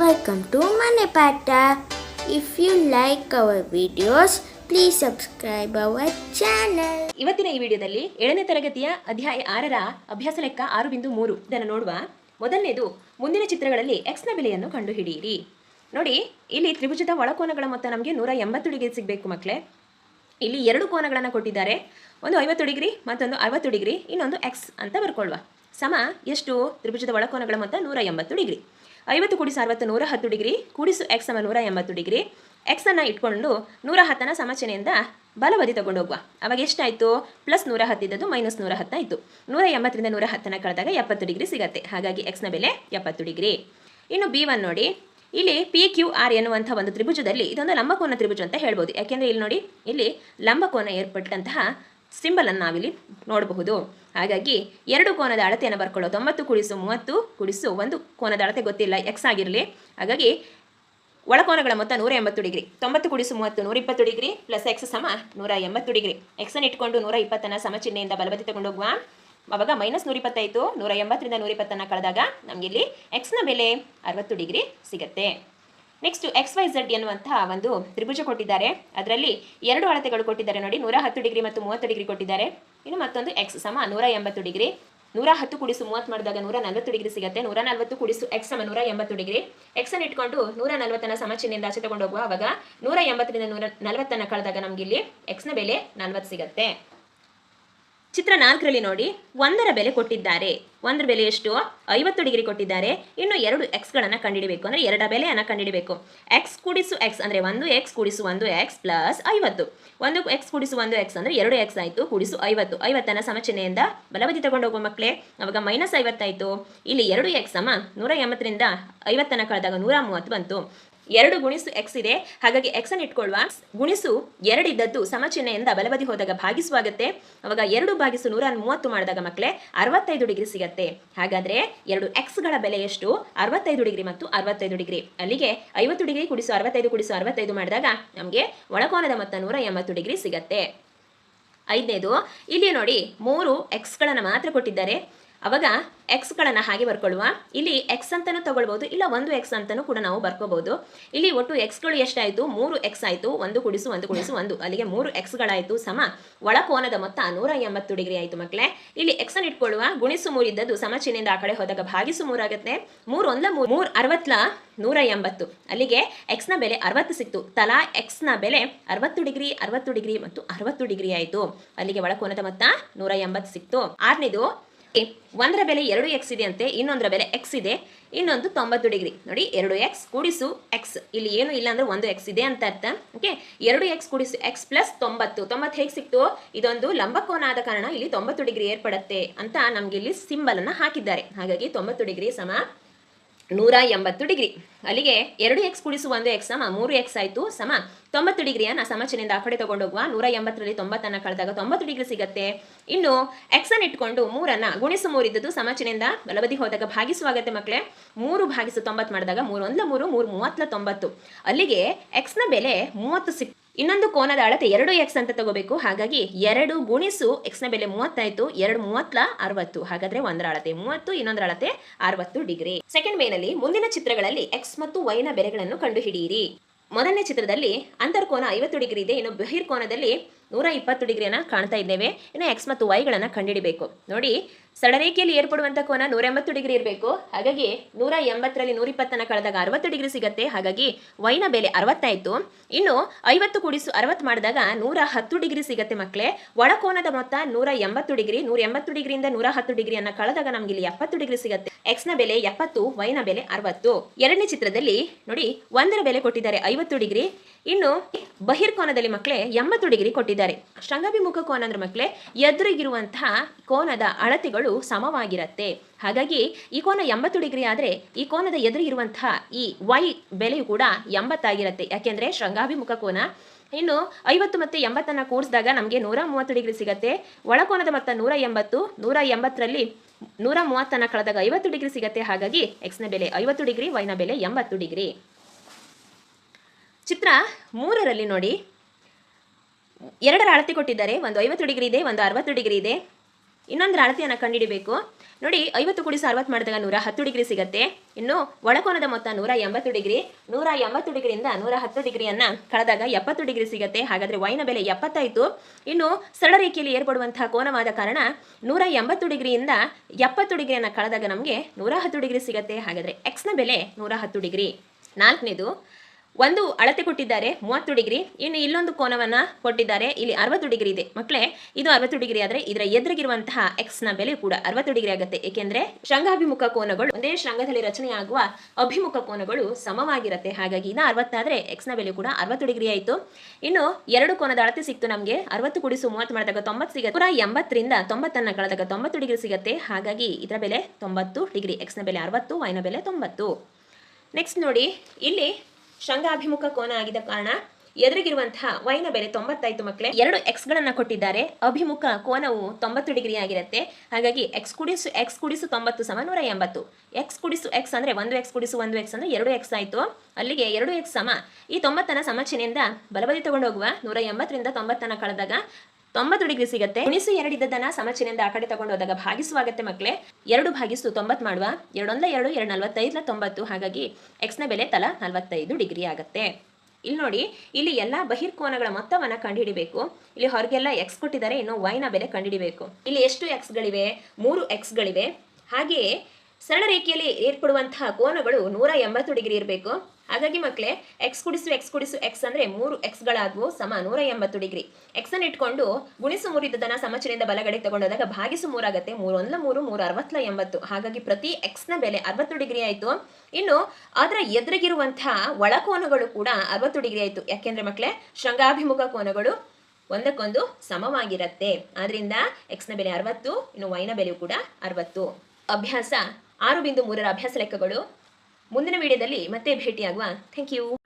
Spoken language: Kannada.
Welcome to Mane Pata. If you like our videos, please subscribe our channel. ಇವತ್ತಿನ ಈ ವಿಡಿಯೋದಲ್ಲಿ ಏಳನೇ ತರಗತಿಯ ಅಧ್ಯಾಯ ಆರರ ಅಭ್ಯಾಸ ಲೆಕ್ಕ ಆರು ಬಿಂದು ಮೂರು. ಇದನ್ನು ನೋಡುವ ಮೊದಲನೇದು ಮುಂದಿನ ಚಿತ್ರಗಳಲ್ಲಿ ಎಕ್ಸ್ನ ಬೆಲೆಯನ್ನು ಕಂಡುಹಿಡಿಯಿರಿ. ನೋಡಿ ಇಲ್ಲಿ ತ್ರಿಭುಜದ ಒಳಕೋನಗಳ ಮೊತ್ತ ನಮಗೆ ನೂರ ಎಂಬತ್ತು ಡಿಗ್ರಿ ಸಿಗಬೇಕು ಮಕ್ಕಳೇ. ಇಲ್ಲಿ ಎರಡು ಕೋನಗಳನ್ನು ಕೊಟ್ಟಿದ್ದಾರೆ. ಒಂದು ಐವತ್ತು ಡಿಗ್ರಿ ಮತ್ತೊಂದು ಅರವತ್ತು ಡಿಗ್ರಿ ಇನ್ನೊಂದು ಎಕ್ಸ್ ಅಂತ ಬರ್ಕೊಳ್ಳುವ ಸಮ ಎಷ್ಟು? ತ್ರಿಭುಜದ ಒಳಕೋನಗಳ ಮೊತ್ತ ನೂರ ಎಂಬತ್ತು ಡಿಗ್ರಿ. ಐವತ್ತು ಕೂಡಿಸು ಅರವತ್ತು ನೂರ ಹತ್ತು ಡಿಗ್ರಿ ಕೂಡಿಸು ಎಕ್ಸ್ ಸಮ ನೂರ ಎಂಬತ್ತು ಡಿಗ್ರಿ. ಎಕ್ಸನ್ನು ಇಟ್ಕೊಂಡು ನೂರ ಹತ್ತನ ಸಮಚನೆಯಿಂದ ಬಲಬದಿ ತಗೊಂಡು ಹೋಗುವ. ಅವಾಗ ಎಷ್ಟಾಯಿತು? ಪ್ಲಸ್ ನೂರ ಹತ್ತಿದ್ದದ್ದು ಮೈನಸ್ ನೂರ ಹತ್ತಾಯಿತು ನೂರ ಎಂಬತ್ತರಿಂದ ನೂರ ಹತ್ತನ ಕಳೆದಾಗ ಎಪ್ಪತ್ತು ಡಿಗ್ರಿ ಸಿಗತ್ತೆ. ಹಾಗಾಗಿ ಎಕ್ಸ್ನ ಬೆಲೆ ಎಪ್ಪತ್ತು ಡಿಗ್ರಿ. ಇನ್ನು ಬಿ ಒನ್ ನೋಡಿ. ಇಲ್ಲಿ ಪಿ ಕ್ಯೂ ಆರ್ ಎನ್ನುವಂಥ ಒಂದು ತ್ರಿಭುಜದಲ್ಲಿ ಇದೊಂದು ಲಂಬಕೋನ ತ್ರಿಭುಜ ಅಂತ ಹೇಳ್ಬೋದು. ಯಾಕೆಂದರೆ ಇಲ್ಲಿ ನೋಡಿ, ಇಲ್ಲಿ ಲಂಬಕೋನ ಏರ್ಪಟ್ಟಂತಹ ಸಿಂಬಲನ್ನು ನಾವಿಲ್ಲಿ ನೋಡಬಹುದು. ಹಾಗಾಗಿ ಎರಡು ಕೋನದ ಅಳತೆಯನ್ನು ಬರ್ಕೊಳ್ಳೋ ತೊಂಬತ್ತು ಕುಡಿಸು ಮೂವತ್ತು ಕುಡಿಸು ಒಂದು ಕೋನದ ಅಳತೆ ಗೊತ್ತಿಲ್ಲ. ಎಕ್ಸ್ ಆಗಿರಲಿ. ಹಾಗಾಗಿ ಒಳಕೋನಗಳ ಮೊತ್ತ ನೂರ ಎಂಬತ್ತು ಡಿಗ್ರಿ. ತೊಂಬತ್ತು ಕುಡಿಸು ಮೂವತ್ತು ನೂರ ಇಪ್ಪತ್ತು ಡಿಗ್ರಿ ಪ್ಲಸ್ ಎಕ್ಸ್ ಸಮ ನೂರ ಎಂಬತ್ತು ಡಿಗ್ರಿ ಎಕ್ಸನ್ನು ಇಟ್ಕೊಂಡು ನೂರ ಇಪ್ಪತ್ತನ ಸಮಚಿಹ್ನೆಯಿಂದ ಬಲಬದಿ ತಗೊಂಡು ಹೋಗುವ ಅವಾಗ ಮೈನಸ್ ನೂರ ಇಪ್ಪತ್ತೈದು ನೂರ ಎಂಬತ್ತರಿಂದ ನೂರ ಇಪ್ಪತ್ತನ್ನು ಕಳೆದಾಗ ನಮಗಿಲ್ಲಿ ಎಕ್ಸ್ನ ಬೆಲೆ ಅರವತ್ತು ಡಿಗ್ರಿ ಸಿಗುತ್ತೆ. ನೆಕ್ಸ್ಟ್ ಎಕ್ಸ್ ವೈ ಝಡ್ ಎನ್ನುವಂತಹ ಒಂದು ತ್ರಿಭುಜ ಕೊಟ್ಟಿದ್ದಾರೆ. ಅದರಲ್ಲಿ ಎರಡು ಅಳತೆಗಳು ಕೊಟ್ಟಿದ್ದಾರೆ ನೋಡಿ. ನೂರ ಹತ್ತು ಡಿಗ್ರಿ ಮತ್ತು ಮೂವತ್ತು ಡಿಗ್ರಿ ಕೊಟ್ಟಿದ್ದಾರೆ. ಇನ್ನು ಮತ್ತೊಂದು ಎಕ್ಸ್ ಸಮ ನೂರ ಎಂಬತ್ತು ಡಿಗ್ರಿ. ನೂರ ಹತ್ತು ಕುಡಿಸು ಮೂವತ್ತು ಮಾಡಿದಾಗ ನೂರ ನಲವತ್ತು ಡಿಗ್ರಿ ಸಿಗುತ್ತೆ. ನೂರ ನಲವತ್ತು ಕುಡಿಸು ಎಕ್ಸ್ ಸಮ ನೂರ ಎಂಬತ್ತು ಡಿಗ್ರಿ. ಎಕ್ಸ್ ಅನ್ನು ಇಟ್ಕೊಂಡು ನೂರ ನಲವತ್ತನ ಸಮಚಿನಿಂದ ಆಚೆ ತಗೊಂಡು ಹೋಗುವ ಅವಾಗ ನೂರ ಎಂಬತ್ತರಿಂದ ನೂರ ನಲವತ್ತನ್ನು ಕಳೆದಾಗ ನಮಗೆ ಇಲ್ಲಿ ಎಕ್ಸ್ನ ಬೆಲೆ ನಲವತ್ತು ಸಿಗುತ್ತೆ. ಚಿತ್ರ ನಾಲ್ಕರಲ್ಲಿ ನೋಡಿ, ಒಂದರ ಬೆಲೆ ಕೊಟ್ಟಿದ್ದಾರೆ. ಒಂದರ ಬೆಲೆ ಎಷ್ಟು? ಐವತ್ತು ಡಿಗ್ರಿ ಕೊಟ್ಟಿದ್ದಾರೆ. ಇನ್ನು ಎರಡು ಎಕ್ಸ್ಗಳನ್ನು ಕಂಡುಹಿಡಬೇಕು ಅಂದರೆ ಎರಡ ಬೆಲೆಯನ್ನು ಕಂಡಿಡಬೇಕು. ಎಕ್ಸ್ ಕೂಡಿಸು ಎಕ್ಸ್ ಅಂದರೆ ಒಂದು ಎಕ್ಸ್ ಕೂಡಿಸು ಒಂದು ಎಕ್ಸ್ ಪ್ಲಸ್ ಐವತ್ತು. ಒಂದು ಎಕ್ಸ್ ಕೂಡಿಸು ಒಂದು ಎಕ್ಸ್ ಅಂದರೆ ಎರಡು ಎಕ್ಸ್ ಆಯಿತು, ಕೂಡಿಸು ಐವತ್ತು. ಐವತ್ತನ ಸಮಚನೆಯಿಂದ ಬಲಬದಿ ತಗೊಂಡು ಹೋಗೋ ಮಕ್ಕಳೇ ಅವಾಗ ಮೈನಸ್ ಐವತ್ತಾಯಿತು. ಇಲ್ಲಿ ಎರಡು ಎಕ್ಸ್ ಅಮ್ಮ ನೂರ ಎಂಬತ್ತರಿಂದ ಐವತ್ತನ್ನು ಕಳೆದಾಗ ನೂರ ಮೂವತ್ತು ಬಂತು. ಎರಡು ಗುಣಿಸು ಎಕ್ಸ್ ಇದೆ. ಹಾಗಾಗಿ ಎಕ್ಸ್ ಅನ್ನು ಇಟ್ಕೊಳ್ಳುವ. ಗುಣಿಸು ಎರಡಿದ್ದದ್ದು ಸಮಚಿಹ್ನೆಯಿಂದ ಬಲಬದಿ ಹೋದಾಗ ಭಾಗಿಸುವಾಗತ್ತೆ. ಅವಾಗ ಎರಡು ಭಾಗಿಸು ನೂರ ಮೂವತ್ತು ಮಾಡಿದಾಗ ಮಕ್ಕಳೇ ಅರವತ್ತೈದು ಡಿಗ್ರಿ ಸಿಗತ್ತೆ. ಹಾಗಾದ್ರೆ ಎರಡು ಎಕ್ಸ್ಗಳ ಬೆಲೆ ಎಷ್ಟು? ಅರವತ್ತೈದು ಡಿಗ್ರಿ ಮತ್ತು ಅರವತ್ತೈದು ಡಿಗ್ರಿ. ಅಲ್ಲಿಗೆ ಐವತ್ತು ಡಿಗ್ರಿ ಕುಡಿಸು ಅರವತ್ತೈದು ಕುಡಿಸು ಅರವತ್ತೈದು ಮಾಡಿದಾಗ ನಮಗೆ ಒಳಕೋನದ ಮೊತ್ತ ನೂರ ಎಂಬತ್ತು ಡಿಗ್ರಿ ಸಿಗತ್ತೆ. ಐದನೇದು, ಇಲ್ಲಿ ನೋಡಿ ಮೂರು ಎಕ್ಸ್ಗಳನ್ನು ಮಾತ್ರ ಕೊಟ್ಟಿದ್ದಾರೆ. ಅವಾಗ ಎಕ್ಸ್ಗಳನ್ನು ಹಾಗೆ ಬರ್ಕೊಳ್ಳುವ. ಇಲ್ಲಿ ಎಕ್ಸ್ ಅಂತಲೂ ತಗೊಳ್ಬೋದು ಇಲ್ಲ ಒಂದು ಎಕ್ಸ್ ಅಂತಲೂ ಕೂಡ ನಾವು ಬರ್ಕೋಬಹುದು. ಇಲ್ಲಿ ಒಟ್ಟು ಎಕ್ಸ್ಗಳು ಎಷ್ಟಾಯಿತು? ಮೂರು ಎಕ್ಸ್ ಆಯಿತು. ಒಂದು ಕುಡಿಸು ಒಂದು ಕುಡಿಸು ಒಂದು. ಅಲ್ಲಿಗೆ ಮೂರು ಎಕ್ಸ್ಗಳಾಯಿತು ಸಮ ಒಳಕೋನದ ಮೊತ್ತ ನೂರ ಎಂಬತ್ತು ಡಿಗ್ರಿ ಆಯಿತು ಮಕ್ಕಳೇ ಇಲ್ಲಿ ಎಕ್ಸನ್ನು ಇಟ್ಕೊಳ್ಳುವ. ಗುಣಿಸು ಮೂರು ಇದ್ದದ್ದು ಸಮಚಿಹ್ನೆಯಿಂದ ಆ ಕಡೆ ಹೋದಾಗ ಭಾಗಿಸು ಮೂರಾಗುತ್ತೆ ಮೂರು ಒಂದ ಮೂರು ಮೂರು ಅರವತ್ಲ ನೂರ ಎಂಬತ್ತು ಅಲ್ಲಿಗೆ ಎಕ್ಸ್ನ ಬೆಲೆ ಅರವತ್ತು ಸಿಕ್ತು. ತಲಾ ಎಕ್ಸ್ನ ಬೆಲೆ ಅರವತ್ತು ಡಿಗ್ರಿ ಅರವತ್ತು ಡಿಗ್ರಿ ಮತ್ತು ಅರವತ್ತು ಡಿಗ್ರಿ ಆಯಿತು. ಅಲ್ಲಿಗೆ ಒಳಕೋನದ ಮೊತ್ತ ನೂರ ಎಂಬತ್ತು ಸಿಕ್ತು. ಆರನೇದು ಒಂದರ ಬೆಲೆ ಎರಡು ಎಕ್ಸ್ ಇದೆ ಅಂತೆ, ಇನ್ನೊಂದರ ಬೆಲೆ ಎಕ್ಸ್ ಇದೆ, ಇನ್ನೊಂದು ತೊಂಬತ್ತು ಡಿಗ್ರಿ. ನೋಡಿ, ಎರಡು ಎಕ್ಸ್ ಕೂಡಿಸು ಎಕ್ಸ್ ಇಲ್ಲಿ ಏನು ಇಲ್ಲ ಅಂದ್ರೆ ಒಂದು ಎಕ್ಸ್ ಇದೆ ಅಂತ ಅರ್ಥ, ಓಕೆ? ಎರಡು ಎಕ್ಸ್ ಕೂಡಿಸು ಎಕ್ಸ್ ಪ್ಲಸ್ ತೊಂಬತ್ತು. ತೊಂಬತ್ತು ಹೇಗೆ ಸಿಕ್ತು? ಇದೊಂದು ಲಂಬಕೋನ ಆದ ಕಾರಣ ಇಲ್ಲಿ ತೊಂಬತ್ತು ಡಿಗ್ರಿ ಏರ್ಪಡುತ್ತೆ ಅಂತ ನಮಗೆ ಇಲ್ಲಿ ಸಿಂಬಲ್ ಅನ್ನ ಹಾಕಿದ್ದಾರೆ. ಹಾಗಾಗಿ ತೊಂಬತ್ತು ಡಿಗ್ರಿ ಸಮ ನೂರ ಎಂಬತ್ತು ಡಿಗ್ರಿ. ಅಲ್ಲಿಗೆ ಎರಡು ಎಕ್ಸ್ ಕುಡಿಸು ಒಂದು ಎಕ್ಸ್ ಸಮ ಮೂರು ಎಕ್ಸ್ ಆಯಿತು ಸಮ ತೊಂಬತ್ತು ಡಿಗ್ರಿಯನ್ನು ಸಮಚಿನಿಂದ ಆ ಕಡೆ ತೊಗೊಂಡೋಗುವ ನೂರ ಎಂಬತ್ತರಲ್ಲಿ ತೊಂಬತ್ತನ್ನು ಕಳೆದಾಗ ತೊಂಬತ್ತು ಡಿಗ್ರಿ ಸಿಗುತ್ತೆ. ಇನ್ನು ಎಕ್ಸ್ ಅನ್ನು ಇಟ್ಕೊಂಡು ಮೂರನ್ನು ಗುಣಿಸು ಮೂರಿದ್ದದ್ದು ಸಮಚಿನಿಂದ ಬಲಬದಿ ಹೋದಾಗ ಭಾಗಿಸುವಾಗತ್ತೆ ಮಕ್ಕಳೇ ಮೂರು ಭಾಗಿಸು ತೊಂಬತ್ತು ಮಾಡಿದಾಗ ಮೂರು ಒಂದ್ಲ ಮೂರು ಮೂರು ಮೂವತ್ತಲ ತೊಂಬತ್ತು. ಅಲ್ಲಿಗೆ ಎಕ್ಸ್ನ ಬೆಲೆ ಮೂವತ್ತು ಸಿಕ್ ಇನ್ನೊಂದು ಕೋನದ ಅಳತೆ ಎರಡು ಎಕ್ಸ್ ಅಂತ ತಗೋಬೇಕು. ಹಾಗಾಗಿ ಎರಡು ಗುಣಿಸು ಎಕ್ಸ್ನ ಬೆಲೆ ಮೂವತ್ತಾಯ್ತು. ಎರಡು ಮೂವತ್ಲ ಅರವತ್ತು. ಹಾಗಾದ್ರೆ ಒಂದರ ಅಳತೆ ಮೂವತ್ತು, ಇನ್ನೊಂದರ ಅಳತೆ ಅರವತ್ತು ಡಿಗ್ರಿ. ಸೆಕೆಂಡ್ ಮೇನಲ್ಲಿ ಮುಂದಿನ ಚಿತ್ರಗಳಲ್ಲಿ ಎಕ್ಸ್ ಮತ್ತು ವೈನ ಬೆಲೆಗಳನ್ನು ಕಂಡುಹಿಡಿಯಿರಿ. ಮೊದಲನೇ ಚಿತ್ರದಲ್ಲಿ ಅಂತರ್ಕೋನ ಐವತ್ತು ಡಿಗ್ರಿ ಇದೆ. ಇನ್ನು ಬಹಿರ್ಕೋನದಲ್ಲಿ ನೂರ ಇಪ್ಪತ್ತು ಡಿಗ್ರಿಯನ್ನು ಕಾಣ್ತಾ ಇದ್ದೇವೆ. ಇನ್ನು ಎಕ್ಸ್ ಮತ್ತು ವೈಗಳನ್ನು ಕಂಡುಹಿಡಿಬೇಕು. ನೋಡಿ ಸಡರೇಖೆಯಲ್ಲಿ ಏರ್ಪಡುವಂಥ ಕೋನ ನೂರ ಎಂಬತ್ತು ಡಿಗ್ರಿ ಇರಬೇಕು. ಹಾಗಾಗಿ ನೂರ ಎಂಬತ್ತರಲ್ಲಿ ನೂರ ಇಪ್ಪತ್ತನ್ನು ಕಳೆದಾಗ ಅರವತ್ತು ಡಿಗ್ರಿ ಸಿಗುತ್ತೆ. ಹಾಗಾಗಿ ವೈನ ಬೆಲೆ ಅರವತ್ತಾಯಿತು. ಇನ್ನು ಐವತ್ತು ಕೂಡಿಸು ಅರವತ್ತು ಮಾಡಿದಾಗ ನೂರ ಹತ್ತು ಡಿಗ್ರಿ ಸಿಗುತ್ತೆ ಮಕ್ಕಳೇ ಒಳಕೋನದ ಮೊತ್ತ ನೂರ ಎಂಬತ್ತು ಡಿಗ್ರಿ. ನೂರ ಎಂಬತ್ತು ಡಿಗ್ರಿಯಿಂದ ನೂರ ಹತ್ತು ಡಿಗ್ರಿಯನ್ನು ಕಳೆದಾಗ ನಮ್ಗೆ ಇಲ್ಲಿ ಎಪ್ಪತ್ತು ಡಿಗ್ರಿ ಸಿಗುತ್ತೆ. ಎಕ್ಸ್ನ ಬೆಲೆ ಎಪ್ಪತ್ತು ವೈನ ಬೆಲೆ ಅರವತ್ತು. ಎರಡನೇ ಚಿತ್ರದಲ್ಲಿ ನೋಡಿ, ಒಂದರ ಬೆಲೆ ಕೊಟ್ಟಿದ್ದಾರೆ ಐವತ್ತು ಡಿಗ್ರಿ. ಇನ್ನು ಬಹಿರ್ಕೋನದಲ್ಲಿ ಮಕ್ಕಳೇ ಎಂಬತ್ತು ಡಿಗ್ರಿ ಕೊಟ್ಟಿದ್ದಾರೆ. ಶೃಂಗಾಭಿಮುಖ ಕೋನ ಅಂದ್ರೆ ಮಕ್ಕಳೇ ಎದುರಿಗಿರುವಂತಹ ಕೋನದ ಅಳತೆಗಳು ಸಮವಾಗಿರತ್ತೆ. ಹಾಗಾಗಿ ಈ ಕೋನ ಎಂಬತ್ತು ಡಿಗ್ರಿ ಆದರೆ ಈ ಕೋನದ ಎದುರಿಗಿರುವಂತಹ ಈ ವೈ ಬೆಲೆಯು ಕೂಡ ಎಂಬತ್ತಾಗಿರತ್ತೆ. ಯಾಕೆಂದ್ರೆ ಶೃಂಗಾಭಿಮುಖ ಕೋನ, ಇನ್ನು ಐವತ್ತು ಮತ್ತು ಎಂಬತ್ತನ್ನು ಕೂಡಿಸಿದಾಗ ನಮಗೆ ನೂರ ಮೂವತ್ತು ಡಿಗ್ರಿ ಸಿಗತ್ತೆ. ಒಳಕೋನದ ಮೊತ್ತ ನೂರ ಎಂಬತ್ತು, ನೂರ ಎಂಬತ್ತರಲ್ಲಿ ನೂರ ಮೂವತ್ತನ್ನು ಕಳೆದಾಗ ಐವತ್ತು ಡಿಗ್ರಿ ಸಿಗತ್ತೆ. ಹಾಗಾಗಿ ಎಕ್ಸ್ನ ಬೆಲೆ ಐವತ್ತು ಡಿಗ್ರಿ ವೈನ ಬೆಲೆ ಎಂಬತ್ತು ಡಿಗ್ರಿ. ಚಿತ್ರ ಮೂರರಲ್ಲಿ ನೋಡಿ. ಎರಡರ ಅಳತೆ ಕೊಟ್ಟಿದ್ದಾರೆ. ಒಂದು ಐವತ್ತು ಡಿಗ್ರಿ ಇದೆ, ಒಂದು ಅರವತ್ತು ಡಿಗ್ರಿ ಇದೆ. ಇನ್ನೊಂದರ ಅಳತೆಯನ್ನು ಕಂಡುಹಿಡಬೇಕು. ನೋಡಿ, ಐವತ್ತು ಕೂಡಿಸಿ ಅರವತ್ತು ಮಾಡಿದಾಗ ನೂರ ಹತ್ತು ಡಿಗ್ರಿ ಸಿಗುತ್ತೆ. ಇನ್ನು ಒಳಕೋನದ ಮೊತ್ತ ನೂರ ಎಂಬತ್ತು ಡಿಗ್ರಿ, ನೂರ ಎಂಬತ್ತು ಡಿಗ್ರಿಯಿಂದ ನೂರ ಹತ್ತು ಡಿಗ್ರಿಯನ್ನು ಕಳೆದಾಗ ಎಪ್ಪತ್ತು ಡಿಗ್ರಿ ಸಿಗುತ್ತೆ. ಹಾಗಾದರೆ ವೈನ ಬೆಲೆ ಎಪ್ಪತ್ತಾಯಿತು ಇನ್ನು ಸರಳ ರೇಖೆಯಲ್ಲಿ ಏರ್ಪಡುವಂತಹ ಕೋನವಾದ ಕಾರಣ ನೂರ ಎಂಬತ್ತು ಡಿಗ್ರಿಯಿಂದ ಎಪ್ಪತ್ತು ಡಿಗ್ರಿಯನ್ನು ಕಳೆದಾಗ ನಮಗೆ ನೂರ ಹತ್ತು ಡಿಗ್ರಿ ಸಿಗುತ್ತೆ. ಹಾಗಾದರೆ ಎಕ್ಸ್ನ ಬೆಲೆ ನೂರ ಹತ್ತು ಡಿಗ್ರಿ. ನಾಲ್ಕನೇದು ಒಂದು ಅಳತೆ ಕೊಟ್ಟಿದ್ದಾರೆ, ಮೂವತ್ತು ಡಿಗ್ರಿ. ಇನ್ನು ಇಲ್ಲೊಂದು ಕೋನವನ್ನ ಕೊಟ್ಟಿದ್ದಾರೆ, ಇಲ್ಲಿ ಅರವತ್ತು ಡಿಗ್ರಿ ಇದೆ. ಮಕ್ಕಳೇ ಇದು ಅರವತ್ತು ಡಿಗ್ರಿ ಆದರೆ ಇದರ ಎದುರಿಗಿರುವಂತಹ ಎಕ್ಸ್ನ ಬೆಲೆ ಕೂಡ ಅರವತ್ತು ಡಿಗ್ರಿ ಆಗುತ್ತೆ. ಏಕೆಂದ್ರೆ ಶೃಂಗಾಭಿಮುಖ ಕೋನಗಳು, ಒಂದೇ ಶೃಂಗದಲ್ಲಿ ರಚನೆಯಾಗುವ ಅಭಿಮುಖ ಕೋನಗಳು ಸಮವಾಗಿರುತ್ತೆ. ಹಾಗಾಗಿ ಇದು ಅರವತ್ತಾದ್ರೆ ಎಕ್ಸ್ನ ಬೆಲೆ ಕೂಡ ಅರವತ್ತು ಡಿಗ್ರಿ ಆಯಿತು. ಇನ್ನು ಎರಡು ಕೋನದ ಅಳತೆ ಸಿಕ್ತು ನಮಗೆ. ಅರವತ್ತು ಕುಡಿಸು ಮೂವತ್ತು ಮಾಡಿದಾಗ ತೊಂಬತ್ತು ಸಿಗುತ್ತೆ. ಪೂರ ಎಂಬತ್ತರಿಂದ ತೊಂಬತ್ತನ್ನ ಕಳೆದಾಗ ತೊಂಬತ್ತು ಡಿಗ್ರಿ ಸಿಗುತ್ತೆ. ಹಾಗಾಗಿ ಇದರ ಬೆಲೆ ತೊಂಬತ್ತು ಡಿಗ್ರಿ. ಎಕ್ಸ್ನ ಬೆಲೆ ಅರವತ್ತು ವೈನ ಬೆಲೆ ತೊಂಬತ್ತು. ನೆಕ್ಸ್ಟ್ ನೋಡಿ, ಇಲ್ಲಿ ಶೃಂಗಾಭಿಮುಖ ಕೋನ ಆಗಿದ ಕಾರಣ ಎದುರಿಗಿರುವಂತಹ ವೈನ ಬೆಲೆ ತೊಂಬತ್ತೈದು ಮಕ್ಕಳೇ. ಎರಡು ಎಕ್ಸ್ಗಳನ್ನು ಕೊಟ್ಟಿದ್ದಾರೆ. ಅಭಿಮುಖ ಕೋನವು ತೊಂಬತ್ತು ಡಿಗ್ರಿ ಆಗಿರುತ್ತೆ. ಹಾಗಾಗಿ ಎಕ್ಸ್ ಕುಡಿಸು ಎಕ್ಸ್ ಕುಡಿಸು ತೊಂಬತ್ತು ಸಮ ನೂರ ಎಂಬತ್ತು. ಎಕ್ಸ್ ಕುಡಿಸು ಎಕ್ಸ್ ಅಂದರೆ ಒಂದು ಎಕ್ಸ್ ಕುಡಿಸು ಒಂದು ಎಕ್ಸ್ ಅಂದರೆ ಎರಡು ಎಕ್ಸ್ ಆಯಿತು. ಅಲ್ಲಿಗೆ ಎರಡು ಎಕ್ಸ್ ಸಮ. ಈ ತೊಂಬತ್ತನ ಸಮಚಿನಿಂದ ಬಲಬದಿ ತಗೊಂಡು ಹೋಗುವ ನೂರ ಎಂಬತ್ತರಿಂದ ತೊಂಬತ್ತನ ಕಳೆದಾಗ ತೊಂಬತ್ತು ಡಿಗ್ರಿ ಸಿಗುತ್ತೆ. ಉಣಿಸು ಎರಡಿದ್ದದನ್ನ ಸಮಚಿನಿಂದ ಆ ಕಡೆ ತಗೊಂಡು ಹೋದಾಗ ಭಾಗಿಸುವಾಗತ್ತೆ ಮಕ್ಕಳೇ ಎರಡು ಭಾಗಿಸು ತೊಂಬತ್ತು ಮಾಡುವ. ಎರಡೊಂದ ಎರಡು ಎರಡು ನಲ್ವತ್ತೈದಲ ತೊಂಬತ್ತು. ಹಾಗಾಗಿ ಎಕ್ಸ್ನ ಬೆಲೆ ತಲಾ ನಲವತ್ತೈದು ಡಿಗ್ರಿ ಆಗುತ್ತೆ. ಇಲ್ಲಿ ನೋಡಿ, ಇಲ್ಲಿ ಎಲ್ಲ ಬಹಿರ್ಕೋನಗಳ ಮೊತ್ತವನ್ನು ಕಂಡುಹಿಡಿಬೇಕು. ಇಲ್ಲಿ ಹೊರಗೆಲ್ಲ ಎಕ್ಸ್ ಕೊಟ್ಟಿದ್ದಾರೆ, ಇನ್ನು ವೈನ ಬೆಲೆ ಕಂಡುಹಿಡಿಬೇಕು. ಇಲ್ಲಿ ಎಷ್ಟು ಎಕ್ಸ್ಗಳಿವೆ ಮೂರು ಎಕ್ಸ್ಗಳಿವೆ ಹಾಗೆಯೇ ಸರಳ ರೇಖೆಯಲ್ಲಿ ಏರ್ಪಡುವಂತಹ ಕೋನಗಳು ನೂರ ಎಂಬತ್ತು ಡಿಗ್ರಿ ಇರಬೇಕು. ಹಾಗಾಗಿ ಮಕ್ಕಳೇ ಎಕ್ಸ್ ಕುಡಿಸು ಎಕ್ಸ್ ಕುಡಿಸು ಎಕ್ಸ್ ಅಂದ್ರೆ ಮೂರು ಎಕ್ಸ್ಗಳಾದವು ಸಮ ನೂರ ಎಂಬತ್ತು ಡಿಗ್ರಿ. ಎಕ್ಸ್ ಅನ್ನು ಇಟ್ಕೊಂಡು ಗುಣಿಸು ಮೂರಿದ್ದದನ್ನ ಸಮಚಿನಿಂದ ಬಲಗಡೆ ತಗೊಂಡೋದಾಗ ಭಾಗಿಸು ಮೂರಾಗತ್ತೆ. ಮೂರು ಒಂದ್ಲ ಮೂರು ಮೂರು ಅರವತ್ತಲ ಎಂಬತ್ತು. ಹಾಗಾಗಿ ಪ್ರತಿ ಎಕ್ಸ್ನ ಬೆಲೆ ಅರವತ್ತು ಡಿಗ್ರಿ ಆಯಿತು. ಇನ್ನು ಅದರ ಎದುರಿಗಿರುವಂತಹ ಒಳಕೋನಗಳು ಕೂಡ ಅರವತ್ತು ಡಿಗ್ರಿ ಆಯಿತು. ಯಾಕೆಂದ್ರೆ ಮಕ್ಕಳೇ ಶೃಂಗಾಭಿಮುಖ ಕೋನಗಳು ಒಂದಕ್ಕೊಂದು ಸಮವಾಗಿರುತ್ತೆ. ಆದ್ದರಿಂದ ಎಕ್ಸ್ನ ಬೆಲೆ ಅರವತ್ತು, ಇನ್ನು ವೈನ ಬೆಲೆಯು ಕೂಡ ಅರವತ್ತು. ಅಭ್ಯಾಸ, ಆರು ಬಿಂದು ಮೂರರ ಅಭ್ಯಾಸ ಲೆಕ್ಕಗಳು ಮುಂದಿನ ವಿಡಿಯೋದಲ್ಲಿ ಮತ್ತೆ ಭೇಟಿಯಾಗುವ. Thank you